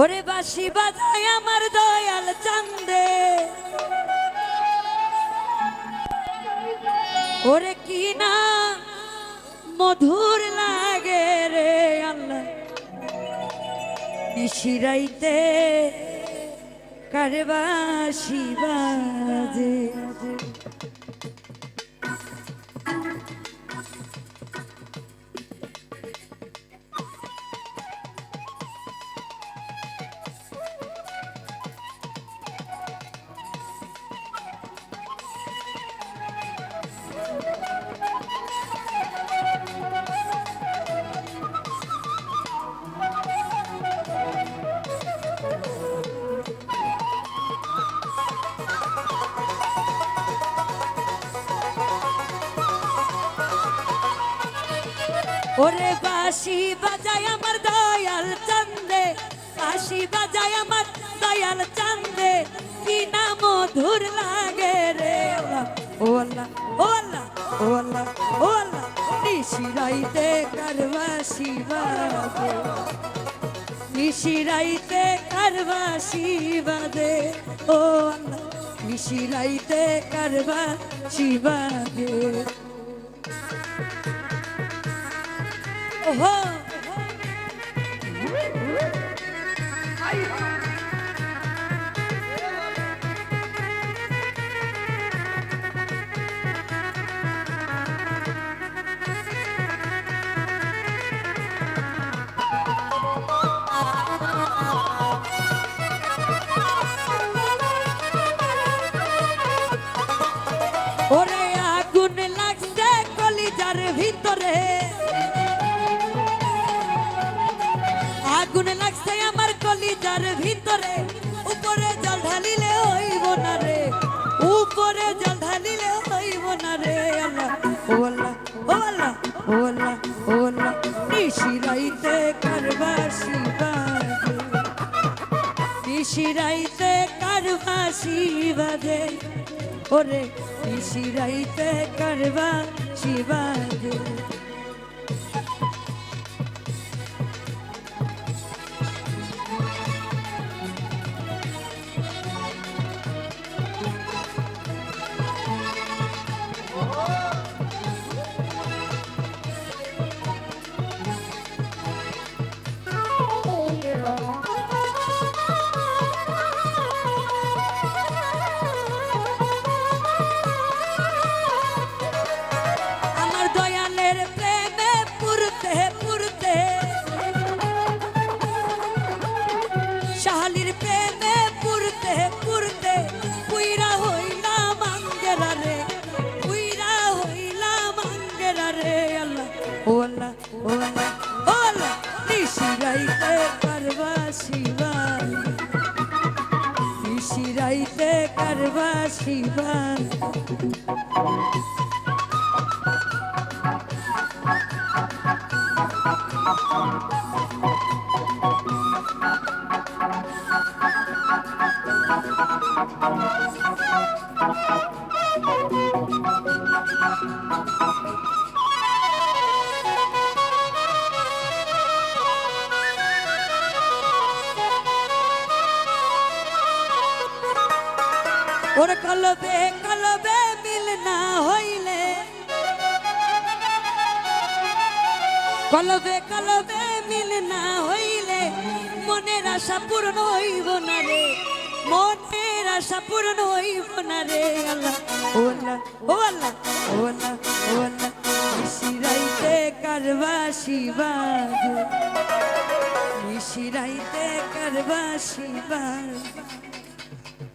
ওরে বাসি বাজায় আমার দয়াল চান্দে। ওরে কি না মধুর লাগে রে আল্লাহ। নিশিরাইতে কারে বাসি বাজে। ওরে বাসি বাজায় আমার দয়াল চান্দে বাসি বাজায় আমার দয়াল চান্দে, কি না মধুর লাগে রে ওলা ওলা ওলা ওলা নিশিরাইতে কারবাসি বাজে নিশিরাইতে কারবাসি বাজে ও আল্লাহ নিশিরাইতে কারবাসি বাজে ওহো ওরে আগুন লাগছে আমার কলিজার ভিতরে। উপরে জল ঢালিলে হইব না রে। উপরে জল ঢালিলে হইব না রে আল্লাহ। ও আল্লাহ ও আল্লাহ ও আল্লাহ ও আল্লাহ। নিশিরাইতে কারবাসি বাজে ওরে, নিশিরাইতে কারবাসি বাজে আল্লাহ ও আল্লাহ ও আল্লাহ ও আল্লাহ নিশিরাইতে করবা শিবাই নিশিরাইতে করবা ওর কলবে কলবে মিল না হইলে। কলবে কলবে মিল না হইলে মনের আশা পূর্ণ হইব না রে। মনের আশা পূর্ণ হইব না রে, আল্লাহ, ও আল্লাহ ও আল্লাহ ও আল্লাহ ও আল্লাহ নিশিরাইতে কারবাসি বাজে নিশিরাইতে কারবাসি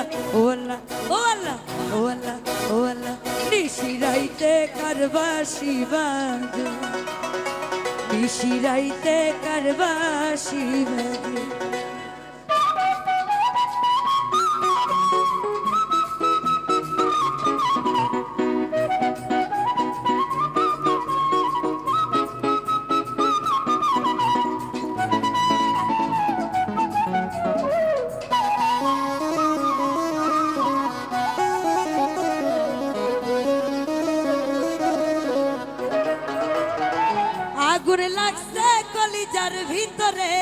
রে আল্লাহ ও আল্লাহ ও আল্লাহ ও আল্লাহ। ও আল্লাহ নিশিরাইতে কারবাসি কলিজার ভিতরে।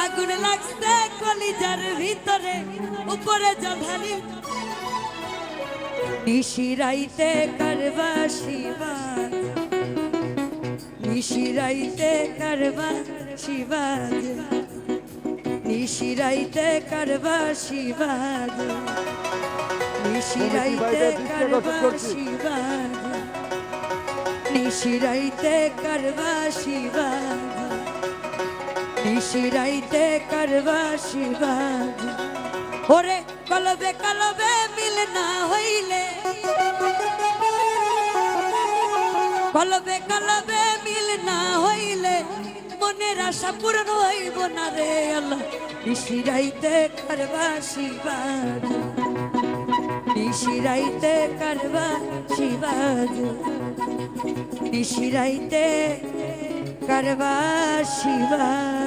আগুন লাগছে কলিজার ভিতরে, উপরে জধারি নিশিরাইতে করবা শিবাজ নিশিরাইতে করবা শিবাজ নিশিরাইতে করবা শিবাজ নিশিরাইতে করবা শিবাজ নিশিরাইতে করবা শিবাজ নিশিরাইতে করবা শিবাজ ওরে কলবে কলবে মিল না হইলে কলবে কলবে মিল না হইলে মনের আশা পূরণ হইব না রে আল্লাহ। নিশিরাইতে করবা শিবাজ নিশিরাইতে করবা শিবাজ নিশিরাইতে করবা শিবাজ